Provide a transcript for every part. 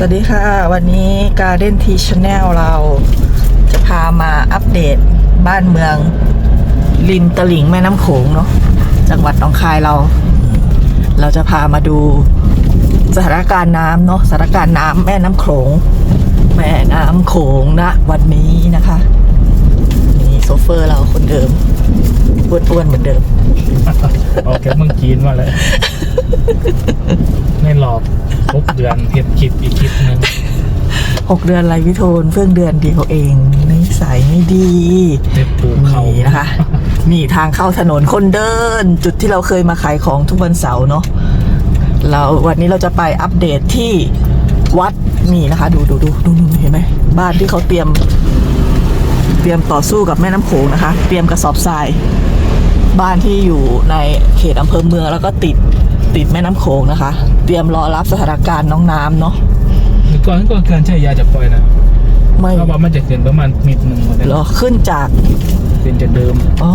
สวัสดีค่ะ วันนี้ Garden T Channel เราจะพามาอัปเดตบ้านเมือง ริมตลิ่งแม่น้ำโขงเนาะจังหวัดหนองคายเรา เราจะพามาดูสถานการณ์น้ำเนาะสถานการณ์น้ำแม่น้ำโขง แม่น้ำโขงนะวันนี้นะคะนี่โซเฟอร์เราคนเดิม อ้วนๆเหมือนเดิมออกแกเมืองจีนมาเลยไม่หลอกครบเดือนเห็ดคลิปอีกคลิปหนึงหกเดือนไรวิโทนเพิ่งเดือนเดียวเองนิสัยไม่ดีเห็ดปลูกเขานี่นะคะ นี่ทางเข้าถนนคนเดิน จุดที่เราเคยมาขายของทุกวันเสาร์เนาะเราวันนี้เราจะไปอัปเดตที่วัดนี่นะคะ ดูดูดูดูดูเห็นไหมบ้านที่เขาเตรียม เตรียมต่อสู้กับแม่น้ำโขงนะคะ เตรียมกระสอบทราย บ้านที่อยู่ในเขตอำเภอเมืองแล้วก็ติดติดแม่น้ำโขงนะคะ เตรียมรอรับสถานการณ์น้องน้ำเนาะก่อนก่อนเกินใช่ยาจะปล่อยนะไม่เพราะว่ามันจะเกินประมาณมิดหนึ่งหมดเลยเหรอขึ้นจากเป็นจากเดิมอ๋อ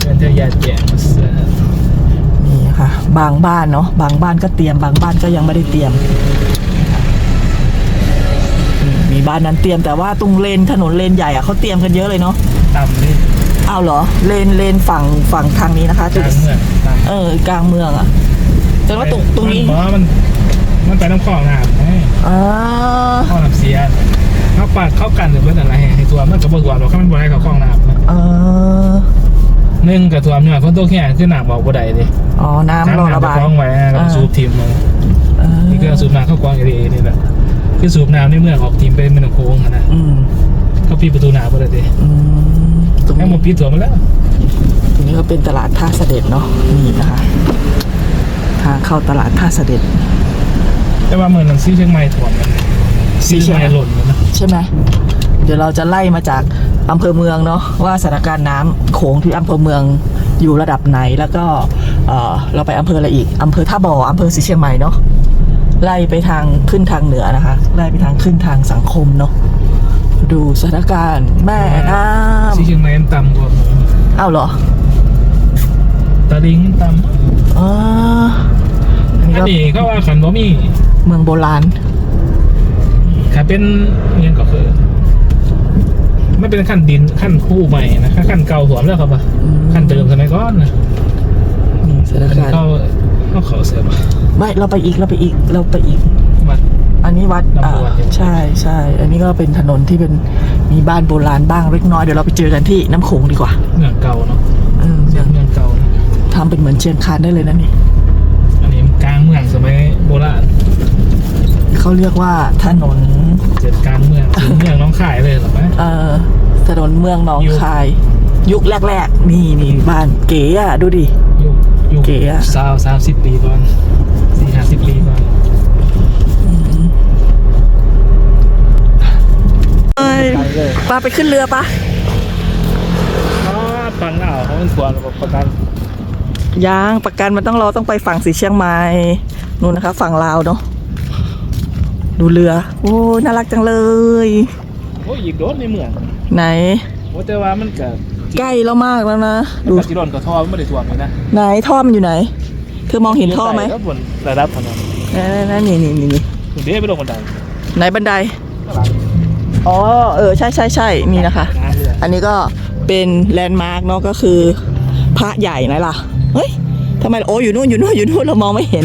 เกินใช่ยาแจกมาเสือนี่ค่ะ บางบ้านเนาะบางบ้านก็เตรียมบางบ้านก็ยังไม่ได้เตรียมนี่ มีบ้านนั้นเตรียมแต่ว่าตรงเลนถนนเลนใหญ่อะเขาเตรียมกันเยอะเลยเนาะต่ำนี่อ้าวเหรอ เลนเลนฝั่งฝั่งทางนี้นะคะกลางเมืองต่เออกลางเมืองอะแต่ำว่าตรงตรงนี้เพราะว่ามันมันไปน้ำคลองน้ำไงอ่าคลองน้ำเสียเข้าปากเข้ากันหรือเป็นอะไรให้ตัวมันกับบตัวเราเข้ามันบ่ได้เขาคลองน้ำนะเออหนึ่งกับตัวเนี่ยคนตัวแค่ขึ้นหนักบอกบ่ได้ดิอ๋อน้ำรอระบายน้ำคลองไว้แล้วก็สูบทีมมาเออนี่คือสูบน้ำเข้ากวางเอเอนี่แหละ คือสูบน้ำในเมืองออกทีมไปเมืองโค้งอะนะอืมเขาปิดประตูน้ำไปเลยดิอืมตรงให้นี้หมดปิดตัวมาแล้วตรงนี้ก็เป็นตลาดท่าเสด็จเนาะนี่นะคะทางเข้าตลาดท่าเสด็จ แต่ว่าเมืองหนังซีเชียงใหม่ถ่วมมันซีซีเชีเชียยงงใหม่ใหม่หล่นเลยนะใช่ไหมเดี๋ยวเราจะไล่มาจากอำเภอเมืองเนาะว่าสถานการณ์น้ำโขงที่อำเภอเมืองอยู่ระดับไหนแล้วก็เอ่อเราไปอำเภออะไรอีกอำเภอท่าบ่ออำเภอศรีเชียงใหม่เนาะ ไล่ไปทางขึ้นทางเหนือนะคะ ไล่ไปทางขึ้นทางสังคมเนาะดูสถานการณ์แม่น้ซีเชียงใหม่มันต่ำกว่าหมูำอ้าวเหรอตะลิงมันต่ำอ๋ออันนี้อันก็นี้ก็ว่าขันบ่มีเมืองโบราณขันเป็นเงี้ยก็คือไม่เป็นขั้นดินขั้นคู่ใหม่นะขั้นเก่าถ่วมแล้วครับป่ะอืมขั้นเดิมสมัยก่อนนะนี่สถานอันนี้การณ์ เข้าเข้าเขาเสียป่ะไม่เราไปอีกเราไปอีกเราไปอีกวัดอันนี้วัดลำอ่าดวนใช่ไหม ใช่ใช่อันนี้ก็เป็นถนนที่เป็นมีบ้านโบราณบ้างเล็กน้อยเดี๋ยวเราไปเจอกันที่น้ำโขงดีกว่าเมืองเก่าเนาะอืมเมืองเมืองเก่านะทำเป็นเหมือนเชียงคานได้เลยนะนี่อันนี้กลางเมืองสมัยโบราณเขาเรียกว่าถนนเจ็ดกลางเมืองถึงเมืองน้องขายเลยเหรอไหม เอ่อถนนเมืองหนองยุค คาย ยุคแรก ๆ นี่นี่บ้านเก๋อะดูดิ ยุค ยุคเก๋อะ สาวสามสิบปีก่อนสี่ห้าสิบปีก่อนเอ้ยไปเลยปาไปขึ้นเรือปะอ๋อฟังเอาเขาเป็นตัวระบบประกันยังประกันมันต้องรอต้องไปฝั่งสีเชียงใหม่นู่นนะคะ ฝั่งลาวเนาะดูเรือ โอ้ยน่ารักจังเลย โอ้ยอีกโดนในเมืองไหนโอ้แต่ว่ามันกับ ใกล้แล้วมากแล้วนะดูกับที่โดนกับท่อมันไม่ได้ท่วมเลยนะไหนท่อมันอยู่ไหน เธอมองเห็นท่อไหมก็บนระดับถนนนั่นๆนี่นี่นี่นี่คุณเด้ไปลงบันไดไหนบันได ข้างหลังอ๋อ เออ ใช่ใช่ใช่นี่นะคะ น้ำเลยอันนี้ก็เป็นแลนด์มาร์กเนาะก็คือ พระใหญ่นะล่ะ เฮ้ยทำไม โอ้อยู่นู่นอยู่นู่นอยู่นู่นเรามองไม่เห็น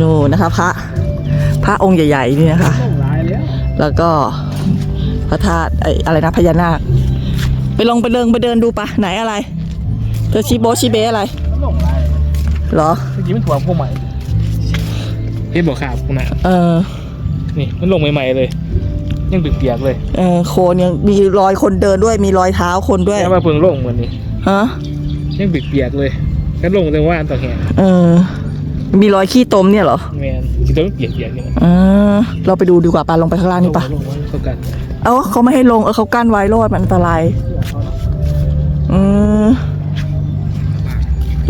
นู่นนะคะ พระ พระองค์ใหญ่ๆนี่นะคะลงลายแล้วแล้วก็พระธาตุไอ้อะไรนะพญานาค ไปลงไปเดินไปเดินดูปะไหนอะไรเธอชีโบทชีเบอะไรมันลงลายเหรอ เมื่อกี้มันท่วมพวกใหม่เฮ็ดบอกขาบคุณน่ะเออ นี่มันลงใหม่ๆเลย ยังเปียกๆเลยเออโคนยังมีรอยคนเดินด้วยมีรอยเท้าคนด้วยแค่ว่าเพิ่งลงเหมือนนี้ฮะยังเปียกๆเลยแค่ลงแต่ว่าอันต่อแห่งเออ มีรอยขี้ตมเนี่ยเหรอแมนที่ต้องเปียกๆอย่างนั้นเออเราไปดูดีกว่าปะลงไปข้างล่างนี่ปะลงมาเข้ากันเอ้าเขาไม่ให้ลงเออเขากั้นไว้รอดมันอันตรายอืม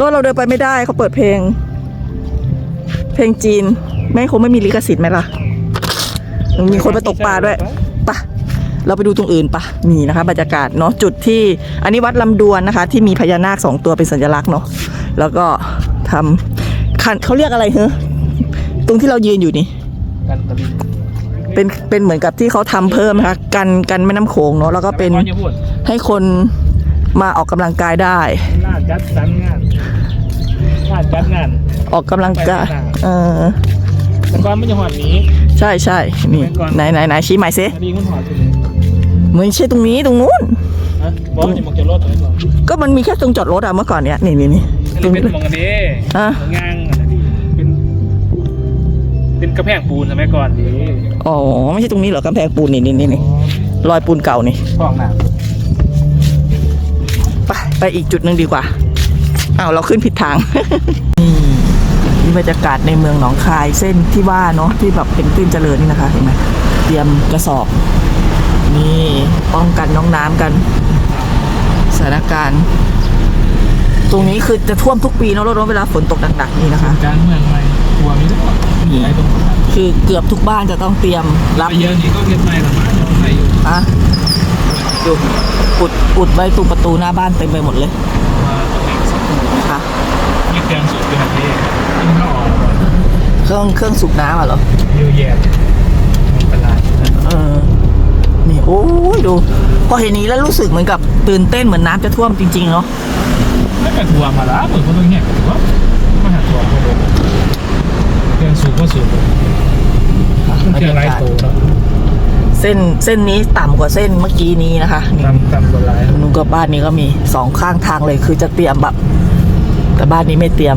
รถเราเดินไปไม่ได้เขาเปิดเพลง เพลงจีน แม่งคงไม่มีลิขสิทธิ์ไหมล่ะ มีคนมาตกปลาด้วยปะเราไปดูตรงอื่นปะนี่นะคะ บรรยากาศเนาะจุดที่ อันนี้วัดลำดวนนะคะ ที่มีพญานาคสองตัวเป็นสัญลักษณ์เนาะแล้วก็ทำ คันเขาเรียกอะไรเหรอตรงที่เรายืนอยู่นี่ กันตะลิงเป็นเป็นเหมือนกับที่เขาทำเพิ่มนะคะกันกันแม่น้ำโขงเนาะแล้วก็เป็นแต่ไม่พอจะพูดให้คนมาออกกำลังกายได้งานจัดสรรงานงานจัดงาน ออกกำลังกายเออแต่ก่อนมันจะหอดหนี้ใช่ใช่นี่ไหนไหนไหนชี้ใหม่ซิตะลิงมันหอดตรงนี้ไม่ใช่ตรงนี้ตรงนู้น ฮะบอกว่าจะมองจะรถตัวนี้ก่อนก็มันมีแค่ตรงจอดรถอะเมื่อก่อนเนี้ยนี่นี่นี่อันตรนี้งเป็นมองกันดีอะ มองงางอันนี้เป็น เป็นกระแพงปูนสมัยก่อนดีอ๋อไม่ใช่ตรงนี้เหรอกำแพงปูนนี่นี่นี่นี่รอยปูนเก่านี่ฟองน้ไปไปอีกจุดหนึ่งดีกว่าอ้าวเราขึ้นผิดทางนี่นี่บรรยากาศในเมืองหนองคายเส้นที่ว่าเนาะที่แบบเป็นตื้นเจริญนี่นะคะเห็นไหมเตรียมกระสอบ นี่ป้องกันน้องน้ำกันสถานการณ์ ตรงนี้คือจะท่วมทุกปีเนาะรถเวลาฝนตกหนักๆนี่นะคะำกลางเมืองอะไรกลัวมีทุกคนนี่ไอ้ตรงนั้น คือเกือบทุกบ้านจะต้องเตรียมรับเยอะนี่ก็เก็บไปแต่มาเราใส่อยู่อะดูอุดอุดไว้ตรงประตูหน้าบ้านเต็มไปหมดเลยมาตรงนี้สักนะคะมีเครื่องสูบนอะไรที่เข้าออกเครื่องเครื่องสูบน้ำอะเหรอเยอะแยะมันเป็นไรเออนี่โอ้ยดู พอเห็นนี้แล้วรู้สึกเหมือนกับตื่นเต้นเหมือนน้ำจะท่วมจริงๆเนาะไม่กระทัวมาละเหมือนคนต้องแยกกันว่ามาหาตัว คนเดียวเครื่องสูบก็สูบเครื่องไรโตแล้วเส้นเส้นนี้ต่ำกว่าเส้นเมื่อกี้นี้นะคะนี่ตำตำกว่าไรนุ่งกับบ้านนี้ก็มีสองข้างทางเลย คือจะเตรียมแบบ แต่บ้านนี้ไม่เตรียม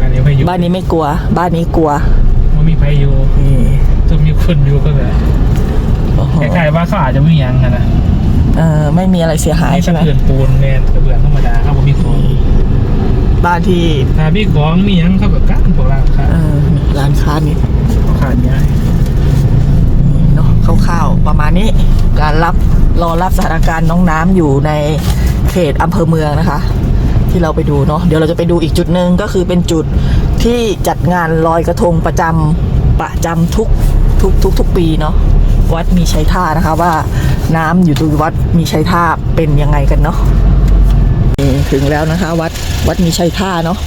การนี้ไม่อยู่บ้านนี้ไม่กลัว บ้านนี้กลัวมันมีไฟอยู่นี่จะมีคนอยู่ก็เลยโอ้โหคล้ายๆว่าเขาอาจจะไม่ยังกันนะเออไม่มีอะไรเสียหายไอ้ใช่ไหมกระเพื่อนปูนเนี่ยกระเพื่อนธรรมดาเขาบอกมีของบ้านที่ถ้ามีของมียังเขาแบบกั้น พวกเราครับเออร้านค้านี่ขาดง่ายเนาะคร่าวๆประมาณนี้การรับรอรับสถานการณ์น้องน้ำอยู่ในเขตอำเภอเมืองนะคะ ที่เราไปดูเนาะเดี๋ยวเราจะไปดูอีกจุดหนึ่งก็คือเป็นจุดที่จัดงานลอยกระทงประจำประจำทุกทุกทุกทุกปีเนาะวัดมีชัยท่านะคะว่าน้ำอยู่ตรงวัดมีชัยท่าเป็นยังไงกันเนาะ ถึงแล้วนะคะ วัดวัดมีชัยท่าเนาะ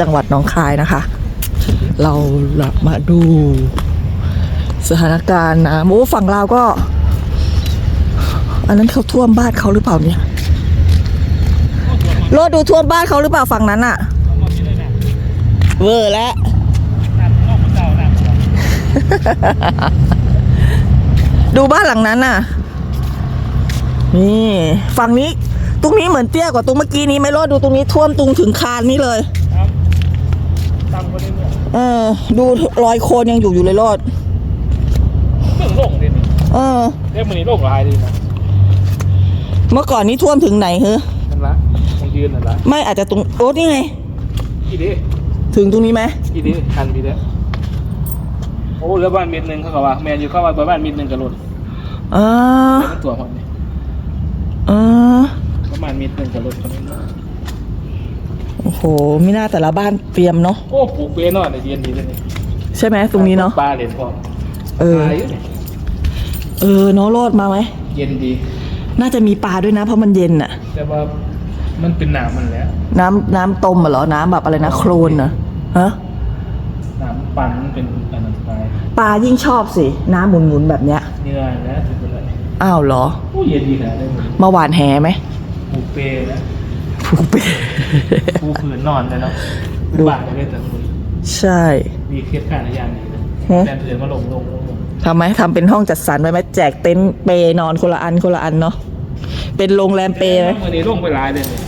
จังหวัดหนองคายนะคะ เราละมาดู สถานการณ์นะโอ้ฝั่งลาวก็ อันนั้นเขาท่วมบ้านเขาหรือเปล่าเนี่ยรถดูท่วมบ้านเขาหรือเปล่าฝั่งนั้นอะเวอร์แล้วดูบ้านหลังนั้นน่ะ นี่ ฝั่งนี้ ตรงนี้เหมือนเตี้ยกว่าตรงเมื่อกี้นี้ไม่รอดดูตรงนี้ท่วมตรงถึงคานนี้เลย เนี่ยเออ ดูรอยโคลนยังอยู่อยู่เลยรอดเรื่องโลกเด่นเออ เรื่องมันนี้โลกลายเลยนะเมื่อก่อนนี้ท่วมถึงไหนเฮ้นั่นละคงยืนนั่นละไม่อาจจะตรงโอ้นี่ไง กี่ดีถึงตรงนี้ไหมกี่ดีทันพี่เด้อโอ้เหลือบ้านเม็ดหนึ่งเขาก็ว่าแมนอยู่เข้ามาบ้านเม็ดหนึ่งกับรถอ่าแล้วมันตัวหอมนี่อ่าประมาณเม็ดหนึ่งกับรถคนนี้ โอ้โหไม่น่าแต่ละบ้านเตรียมเนาะโอ้ปลูกเปนอนในเย็นดีเลยนี่ใช่ไหมตรงนี้เนาะปลาเหรียญทองเออ ปลายู่นี่เออเนาะรอดมาไหมเย็นดี น่าจะมีปลาด้วยนะ เพราะมันเย็นอะแต่ว่ามันเป็นหนามมันแหล้วน้ำน้ำต้มอะเหรอน้ำแบบอะไรนะโคลนอะฮะหนามปั่นมันเป็นอันนั้นไปปลายิ่งชอบสิน้ำหมุนๆแบบเนี้ยเนื้อแล้วถึงเป็นไรอ้าวเหรอโอ้เย็นดีขนาดนี้นมาหวานแหไหมปลูกเปนะ ผูกเป้ปลูกผืนนอนเลยเนาะดูบ้านไม่ได้แต่คนใช่ มีเคสการระยานนี้เลยฮะ แต่เถื่อนมาลงลงลงลงทำไหมทำเป็นห้องจัดสรรไว้ไหมแจกเต็นท์เปนอนคนละอันคนละอันเนาะเป็นโรงแรมเปไหมวันนี้ลงไปหลายเลยเนี่ย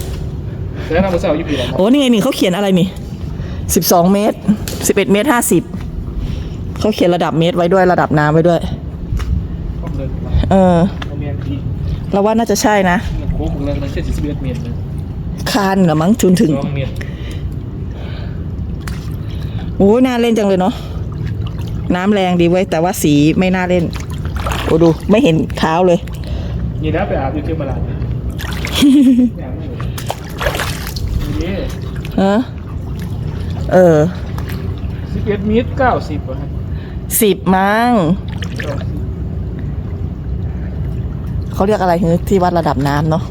แล้วเราไปเสาอยู่ปีแล้วโอ้นี่ไงนี่เขาเขียนอะไรนี่สิบสองเมตรสิบเอ็ดเมตรห้าสิบเขาเขียนระดับเมตรไว้ด้วยระดับน้ำไว้ด้วย ก็เลยเออเอาเมียนทีเราว่าน่าจะใช่นะ โค้งของเรามันเช่นสิบเอ็ดเมตรเลย คานเหรอมั้งถึงถึงสองเมตรโอ้ยน่าเล่นจังเลยเนาะ น้ำแรงดีเว้ยแต่ว่าสีไม่น่าเล่น โอ้ดูไม่เห็นเท้าเลย นี่นะไปอาบอยู่ที่มาลาดเนี่ยไปอาบไม่อยู่นี่ฮะ เออ สิบเอ็ดเมตรเก้าสิบอะครับสิบมั้ง เขาเรียกอะไรคือที่วัดระดับน้ำเนาะ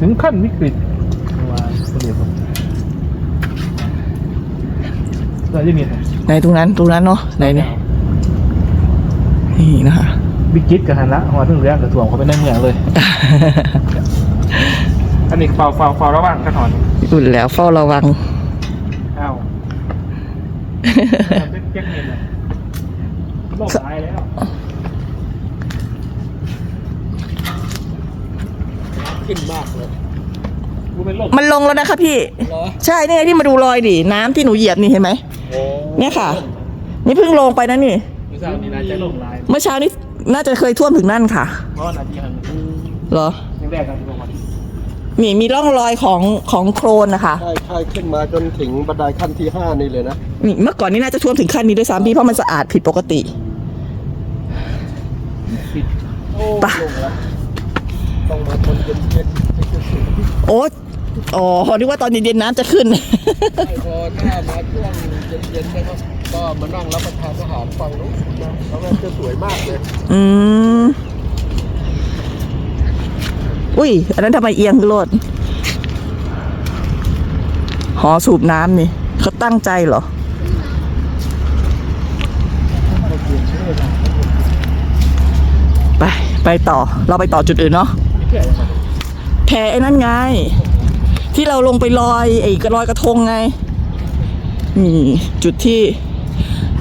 ถึงขั้นวิกฤตว่าคนเดียวครับเราจะมีไหนในตรงนั้นตรงนั้นเนาะไหนเนี่ยนี่นะคะบิ๊กจิ๊ดกับฮันละหัวถึงเรื่องกับถ่วงเขาไปในเมืองเลย อันนี้เฝ้าเฝ้าเฝ้าระหว่างกระถอนอุ่นแล้วเฝ้าระวังอ้าวเป็นเก็บเงินเลยโลกตายแล้ว ขึ้นมากเลยกูเป็นโลกมันลงแล้วนะคะพี่ เหรอใช่นี่ไงที่มาดูรอยดิน้ำที่หนูเหยียบนี่เห็นไหม โอ้เนี่ยค่ะ นี่เพิ่งลงไปนะนี่ไม่ทราบนี่น่าจะโลกลายเมื่อเช้านี้น่าจะเคยท่วมถึงนั่นค่ะ เพราะว่านาทีหันเหรอ ยังแรกกันที่ลงมามีมีร่องรอยของของโครนนะคะใช่ใช่ขึ้นมาจนถึงบันไดขั้นที่ห้านี่เลยนะนี่เมื่อก่อนนี่น่าจะท่วมถึงขั้นนี้ด้วยซ้ำพี่เพราะมันสะอาดผิดปกติปิดโอ้ปะลงแล้ว ต้องมาคนเย็นเย็นๆให้ขึ้นสูงโอ้อ๋อนึกว่าตอนเย็นๆน้ำจะขึ้นไม่พอถ้ามาช่วงเย็นๆนะครับก็มานั่งรับประทานอาหารฟังนู้นนะแล้วมันจะสวยมากเลยอืม อุ้ย อันนั้นทำไมเอียงโลด หอสูบน้ำนี่ เขาตั้งใจเหรอ ไป ไปต่อ เราไปต่อจุดอื่นเนาะ ไม่เชื่อยังไงแพไอ้นั่นไง ที่เราลงไปลอยไอ้กระลอยกระทงไงนี่จุดที่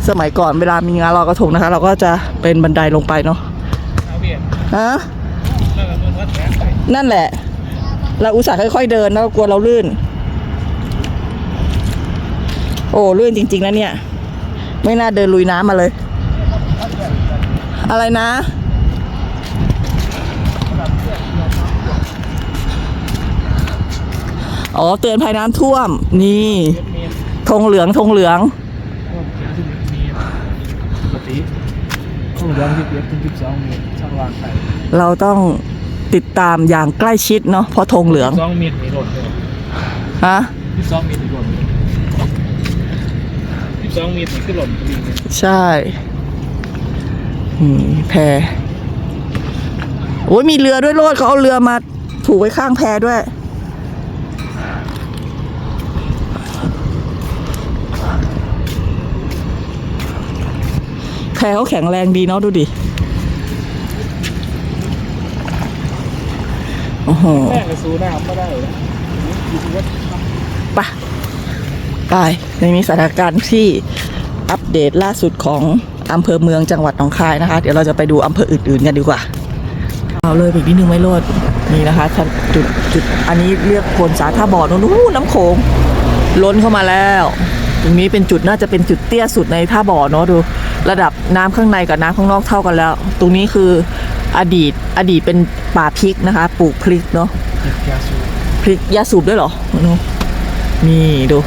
สมัยก่อนเวลามีงานลอยกระทงนะคะ เราก็จะเป็นบันไดลงไปเนาะฮะนั่นแหละ เราอุตส่าห์ค่อยๆเดินแล้วกลัวเราลื่น โอ้ลื่นจริง ๆนะเนี่ย ไม่น่าเดินลุยน้ำมาเลย อะไรนะ อ๋อเตือนภัยน้ำท่วม นี่เมียธงเหลืองธงเหลืองเขียนสิบเมียปกติข้างเรื่องสิบเอ็ดถึงสิบสองเมียช่างวางไข่เราต้องติดตามอย่างใกล้ชิดเนาะเพราะธงเหลืองสองเมียมีหล่นเลยฮะสิบสองเมียมีหล่นสิบสองเมียมีขึ้นหล่นพอดีเลยใช่นี่แพโอ้ยมีเรือด้วยโลดเขาเอาเรือมาผูกไว้ข้างแพด้วย แพเขาแข็งแรงดีเนาะดูดิ โอ้โหแม่ก็สู้น้ำไม่ได้นะอยู่ที่วัดไปในนี้สถานการณ์ที่อัปเดตล่าสุดของอำเภอเมืองจังหวัดหนองคายนะคะ เดี๋ยวเราจะไปดูอำเภออื่นๆกันดีกว่าเอาเลยอีกนิดนึงไม่โลดนี่นะคะจุดจุดอันนี้เรียกโคนสาท่าบ่อนู้นน้ำโขงล้นเข้ามาแล้ว ตรงนี้เป็นจุดน่าจะเป็นจุดเตี้ยสุดในท่าบ่อเนาะดู ระดับน้ำข้างในกับน้ำข้างนอกเท่ากันแล้ว ตรงนี้คืออดีตอดีตเป็นป่าพริกนะคะ ปลูกพริกเนาะเจ็บยาสูบพริกยาสูบด้วยเหรอนุนี่ดู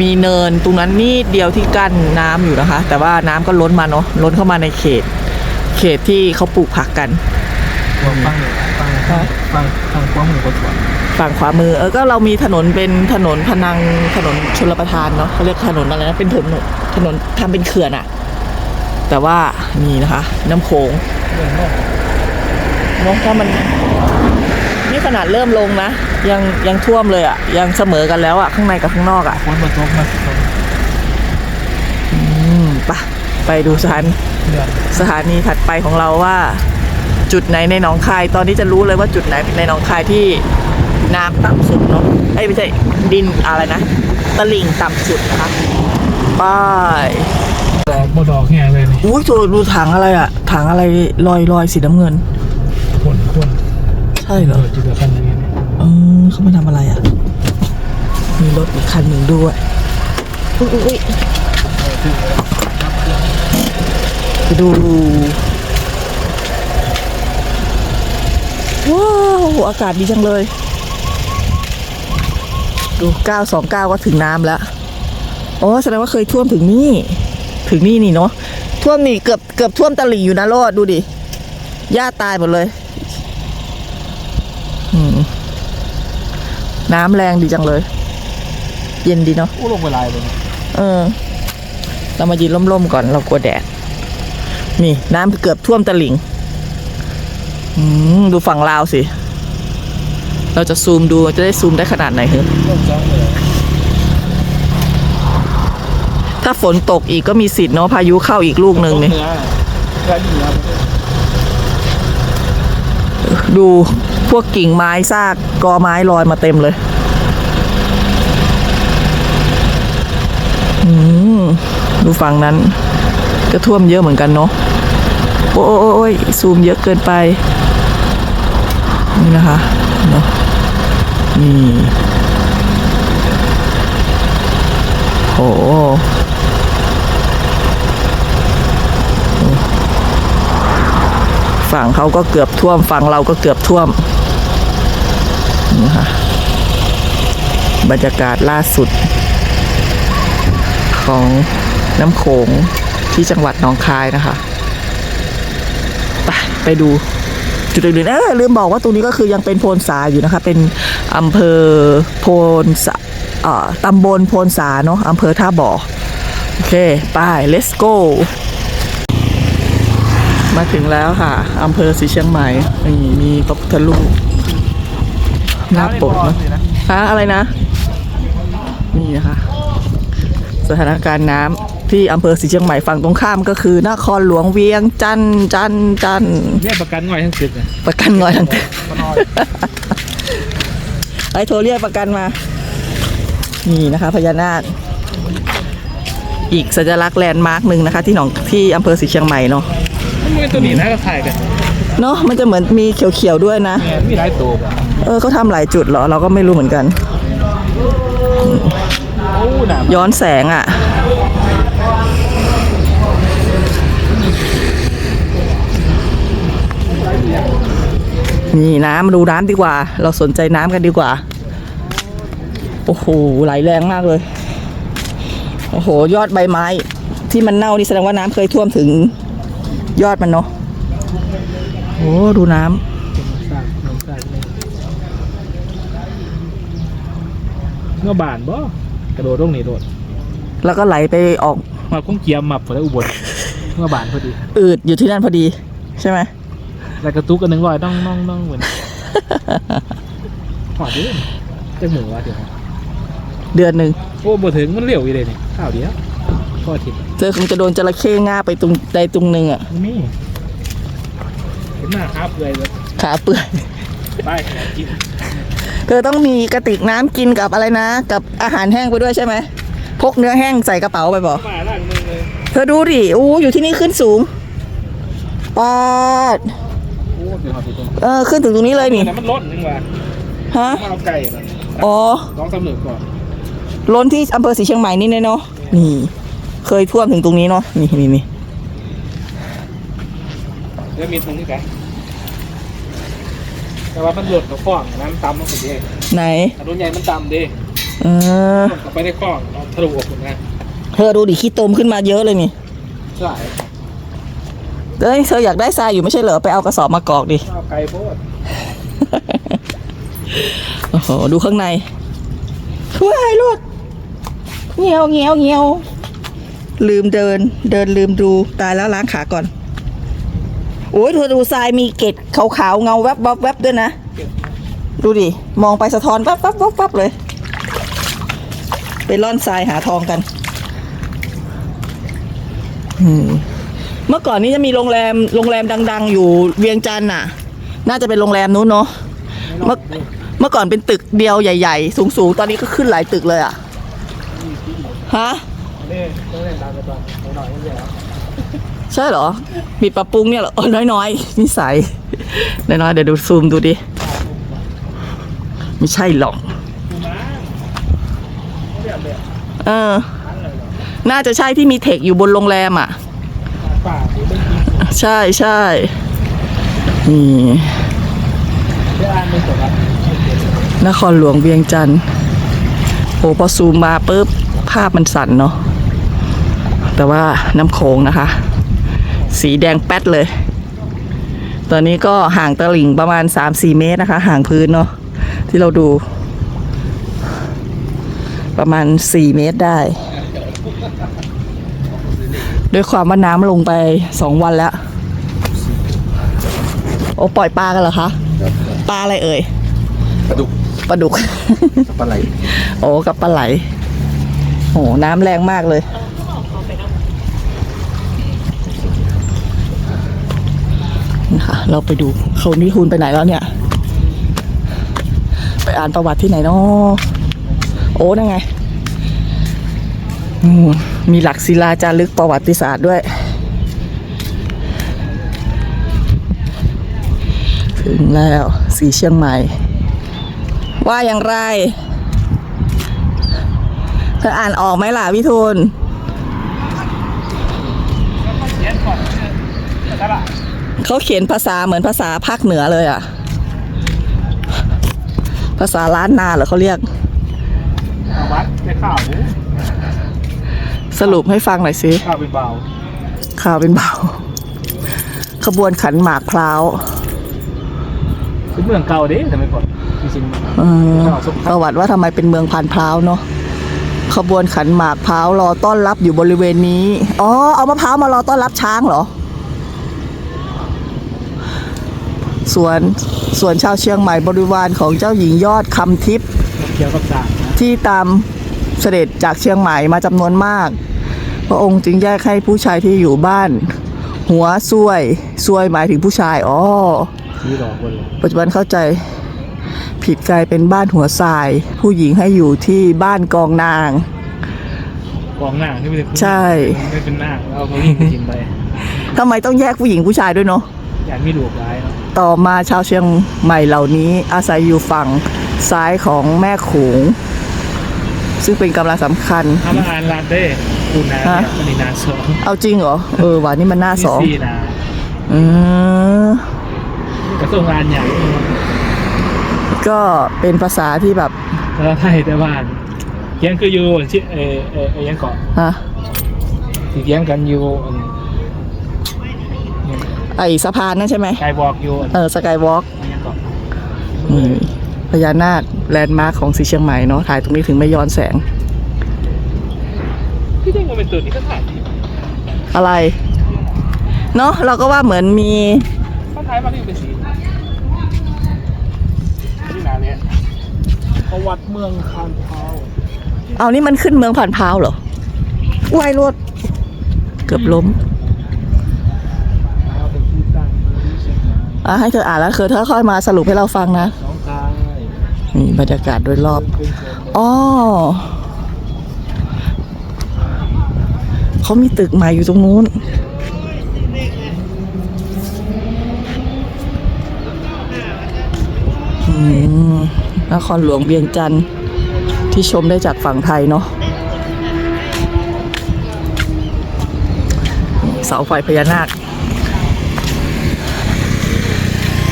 มีเนินตรงนั้นนี่เดียวที่กั้นน้ำอยู่นะคะ แต่ว่าน้ำก็ล้นมาเนาะล้นเข้ามาในเขต เขตที่เขาปลูกผักกันฟังฟังเลยฟังฟังฟังความหูกดสวนฝั่งขวามือเออก็เรามีถนนเป็นถนนพนังถนนชลประทานเนาะเขาเรียกถนนอะไรนะเป็นถนนถนนทำเป็นเขื่อนอะ แต่ว่านี่นะคะ น้ำโขงเรื่องถ้ามันนี่ขนาดเริ่มลงนะ ยังยังท่วมเลยอะยังเสมอกันแล้วอะข้างในกับข้างนอกอะคนมาตกมาตกอืมไปไปดูสถานสถานีถัดไปของเราว่า จุดไหนในหนองคาย ตอนนี้จะรู้เลยว่าจุดไหนในหนองคายที่น้ำต่ำสุดเนาะไอ้ไม่ใช่ดินอะไรนะตลิ่งต่ำสุดนะคะไป้าย ดอกบ่ดอกแง่เลยนี่อุ้ยตัวดูถังอะไรอะถังอะไรลอยลอยสีน้ำเงิน คนคนใช่เหรอเออจุดเดียวกันอย่างเงี้ยเออเขามาทำอะไรอะมีรถอีกคันหนึ่งด้วยอุ้ยอุ๊ยอุ้ยไปดูว้าวอากาศดีจังเลย ดู 929 ก็ถึงน้ำแล้ว อ๋อ แสดงว่าเคยท่วมถึงนี่ ถึงนี่นี่เนาะท่วมนี่เกือบเกือบท่วมตลิ่งอยู่นะโลดดูดิหญ้าตายหมดเลยอืมน้ำแรงดีจังเลย เย็นดีเนาะอู้ลงไปลายเลยเออ เรามายืนร่มๆก่อนเรากลัวแดด นี่น้ำเกือบท่วมตลิ่งอืมดูฝั่งลาวสิ เราจะซูมดูจะได้ซูมได้ขนาดไหนเหรอ ต้นจ้องเลย ถ้าฝนตกอีกก็มีสิทธิ์เนาะพายุเข้าอีกลูกหนึ่งเนี่นือเนื้อเหนือดูพวกกิ่งไม้ซากกอไม้ลอยมาเต็มเลยดูฝั่งนั้น ก็ท่วมเยอะเหมือนกันเนาะโอ้โอ้โอ้โอ้ยซูมเยอะเกินไป นี่นะคะเนาะนี่โห ฝั่งเขาก็เกือบท่วม ฝั่งเราก็เกือบท่วมนี่ค่ะบรรยากาศล่าสุด ของน้ำโขงที่จังหวัดหนองคายนะคะไปไปดูจุดอื่นๆเออลืมบอกว่าตรงนี้ก็คือยังเป็นโพนสาอยู่นะคะ เป็นอำเภอโพนสาตำบลโพนสาเนาะอำเภอท่าบ่อ โอเค ไป let's go มาถึงแล้วค่ะอำเภอสีเชียงใหม่นี่มีพระพุทธรูปหน้าปกเนอะฮะอะไรนะ นี่นะคะสถานการณ์น้ำที่อำเภอสีเชียงใหม่ฝั่งตรงข้ามก็คือนครหลวงเวียงจันทร์จันทร์จันทร์เนี่ยประกันง่อยทั้งสิบเนี่ยประกันงอยทั้งก็น้อยไอ้โทรเรียกประกันมา นี่นะคะพญานาคอีกสัญลักษณ์แลนด์มาร์กหนึ่งนะคะ ที่หนองที่อำเภอสีเชียงใหม่เนาะมัน เป็นตัวหนีนะก็ถ่ายกันเนาะมันจะเหมือนมีเขียวๆด้วยนะ เนี่ยมีหลายตัวบ่เออเขาทำหลายจุดเหรอ เราก็ไม่รู้เหมือนกัน โอ้หนาย้อนแสงอะ่ะ นี่น้ำมาดูน้ำดีกว่า เราสนใจน้ำกันดีกว่า โอ้โหไหลแรงมากเลย โอ้โห ยอดใบไม้ ที่มันเน่านี่แสดงว่าน้ำเคยท่วมถึง ยอดมันเนาะโอ้ดูน้ำสร้างสร้างสร้างเนี่ยเมื่อบานบ่กระโดดลงนี่โดดแล้วก็ไหลไปออกมาคงเกียมมับพอได้อุบลเมื่อบานพอดีอืดอยู่ที่นั่นพอดี ใช่ไหมแล้วกระตุกกันหนึ่งร้อยต้องต้องต้องเหมือนหอดดิจะหมูวะเดี๋ยวเดือนหนึ่งโอ้บ่ถึงมันเร็วอีเลยนี่ข้าวเดียว ก็อาทิตย์เธอคงจะโดนจระเข้ง่าไปตรงใดตรงหนึ่งอะนี่เห็นหน้าครับเลยแบบขาเปื่อยไปอยากกินเธอต้องมีกระติกน้ำกินกับอะไรนะ กับอาหารแห้งไปด้วยใช่ไหมพกเนื้อแห้งใส่กระเป๋าไปบอกมาล่างมือเลยเธอดูดิอู้อยู่ที่นี่ขึ้นสูงปาดโอ้เดี๋ยวหอดตรงเออขึ้นถึงตรงนี้เลยนี่แต่มันล้นนึงว่ะฮะมาเอาไก่มาอ๋อ ต้องสำเร็จก่อน ล้นที่อำเภอศรีเชียงใหม่นี่เนาะนี่ เคยท่วมถึงตรงนี้เนาะนี่นี่นี่เดี๋ยวมีตรงนี้กันแต่ว่ามันหลุดกับข้องน้ำตำมันสุดเองไหนอันนู้นใหญ่มันตำดิเออกลับไปในข้องเอาทะลุออกหมดนะเธอดูดิขี้ตมขึ้นมาเยอะเลยนี่ใช่เอ้ยเธออยากได้ทรายอยู่ไม่ใช่เหรอไปเอากระสอบมากรอกดิเอาไก่โพดโอ้โหดูข้างในว้ายรถเงียวเงียวเงียว ลืมเดิน เดินลืมดูตายแล้วล้างขาก่อน โอ้ยเธอดูทรายมีเกล็ดขาวๆเงาแวบแวบแวบด้วยนะ ดูดิ มองไปสะท้อนแวบแวบแวบแวบเลย ไปล่อนทรายหาทองกันเมื่อก่อนนี้จะมีโรงแรมโรงแรมดัง ๆ อยู่เวียงจันทร์น่ะ น่าจะเป็นโรงแรมนู้นเนาะเมื่อเมื่อก่อนเป็นตึกเดียวใหญ่ ๆ สูงๆ ตอนนี้ก็ขึ้นหลายตึกเลยอะ ฮะ นี่ต้องเล่นตามไปก่อนหน่อยๆนี่แหละใช่เหรอ มีปรับปรุงเนี่ยเหรอเออน้อยๆนิสัยน้อยๆเดี๋ยวดูซูมดูดิ ไม่ใช่หรอก เออ น่าจะใช่ที่มีเทคอยู่บนโรงแรมอะป่าหรือไม่กินใช่ใช่นี่เดี๋ยวอ่านไม่จบครับนครหลวงเวียงจันทร์โอ้พอซูมมาปุ๊บภาพมันสั่นเนาะ แต่ว่าน้ำโขงนะคะ สีแดงแป๊ดเลย ตอนนี้ก็ห่างตลิ่งประมาณ 3-4 เมตรนะคะ ห่างพื้นเนาะที่เราดู ประมาณ 4 เมตรได้ ด้วยความว่าน้ำลงไป 2 วันแล้ว โอ้ปล่อยปลากันเหรอคะปลาอะไรเอ่ยปลาดุกปลาดุกปลาไหลโอ้กับปลาไหลโอ้น้ำแรงมากเลย นะคะเราไปดูเขานิทุนไปไหนแล้วเนี่ย ไปอ่านประวัติที่ไหนเนาะโอ้นั่นไงมมีหลักศิลาจารึกประวัติศาสตร์ด้วย ถึงแล้วสีเชียงใหม่ ว่าอย่างไร เธออ่านออกไหมล่ะพี่ทุน เขาเขียนภาษาเหมือนภาษาภาคเหนือเลยอะภาษาล้านนาเหรอเขาเรียกเอาวัดไปข่าวสรุปให้ฟังหน่อยสิข่าวเป็นเบาข่าวเป็นเบาขบวนขันหมากพร้าวเป็นเมืองเก่าเด้แต่ไม่ก่อนจริงเออประวัติว่าทำไมเป็นเมืองพันพร้าวเนาะขบวนขันหมากพร้าวรอต้อนรับอยู่บริเวณนี้ อ๋อ เอามะพร้าวมารอต้อนรับช้างเหรอ ส่วนส่วนชาวเชียงใหม่บริวารของเจ้าหญิงยอดคำทิพย์ๆเกี่ยวกับศาสตร์นะที่ตามเสด็จจากเชียงใหม่มาจำนวนมาก พระองค์จึงแยกให้ผู้ชายที่อยู่บ้าน หัวซวยซวยหมายถึงผู้ชายอ๋อนี่ดอกคนเลยปัจจุบันเข้าใจผิดกลายเป็นบ้านหัวทราย ผู้หญิงให้อยู่ที่บ้านกองนาง กองหน้าที่ไม่ได้ใช่ ไม่เป็นหน้าเอาเขาวิ่งกินไปทำไมต้องแยกผู้หญิงผู้ชายด้วยเนาะ อยากมีลูกร้ายเนาะต่อมาชาวเชียงใหม่เหล่านี้อาศัยอยู่ฝั่งซ้ายของแม่โขงซึ่งเป็นกำลังสำคัญ ทำอาหารร้านเด้คูนาเนี่ยฮะมันนี่นาสองเอาจริงเหรอ เออว่านี่มันหน้าสองมีสี่นาอืมกระทรวงงานอย่างก็เป็นภาษาที่แบบแล้วไทยแต่บ้านเขียนคืออยู่ชื่อเออเออเออยังเกาะฮะ ที่เขียนกันอยู่อัน ไอสะพานนั่นใช่ไหมกายบอกอยู่อันเออสกายวอล์กยังเกาะนี่พญานาคแลนด์มาร์คของสีเชียงใหม่เนาะถ่ายตรงนี้ถึงไม่ย้อนแสง พี่เด้งมันเป็นตัวนี้ก็ถ่ายดีอะไร เนาะเราก็ว่าเหมือนมีเขาถ่ายมาที่เป็นสีที่นาเนี่ยประวัติเมืองคานเท้าเอานี่มันขึ้นเมืองผ่านพร้าวเหรอวายรถเกือบล้ม เอาเป็นที่ตั้งเมืองเชียงใหม่ อะให้เธออ่านแล้วคือเธอค่อยมาสรุปให้เราฟังนะน้องคายนี่บรรยากาศโดยรอบอ๋อเขามีตึกใหม่อยู่ตรงนู้นอืมนครหลวงเวียงจันทร์ที่ชมได้จากฝั่งไทยเนาะ เสาไฟพญานาคอ้า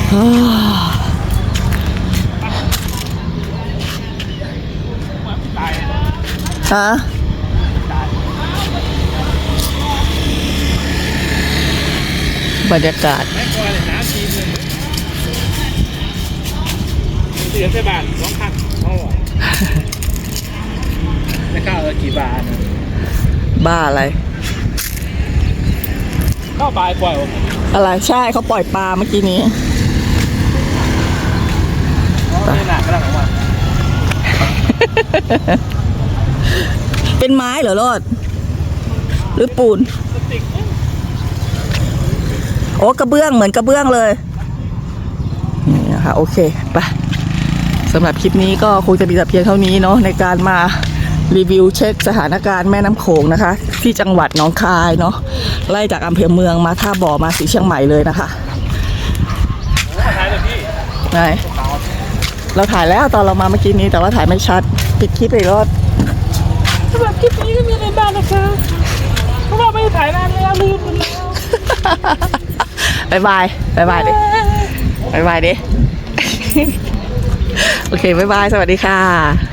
ว ฮะบรรยากาศแม่กวาเลยนะทีมหนึ่งเสียเสบานสองพันเท่าไหร่แล้วก็เออกี่บาทนะบ้าอะไรเข้าปลายปล่อยออกอะไรใช่เขาปล่อยปลาเมื่อกี้นี้ ไม่ได้หนักก็ได้ของมัน เป็นไม้เหรอรอด หรือปูน โอ้กระเบื้องเหมือนกระเบื้องเลย นี่นะคะโอเคไปสำหรับคลิปนี้ก็คงจะมีแต่เพียงเท่านี้เนาะในการมารีวิวเช็คสถานการณ์แม่น้ำโขงนะคะ ที่จังหวัดหนองคายเนาะไล่จากอำเภอเมืองมาท่าบ่อมาสีเชียงใหม่เลยนะคะโอ้ท้ายเลยพี่ไหน เราถ่ายแล้วตอนเรามาเมื่อกี้นี้แต่ว่าถ่ายไม่ชัดปิดคลิปเลยรอดสำหรับคลิปนี้ก็มีอะไรบ้างนะคะเพราะว่าไม่ได้ถ่ายนานแล้วลืมไปแล้วบายบายบายบายดิบายบายดิ โอเคบายบาย สวัสดีค่ะ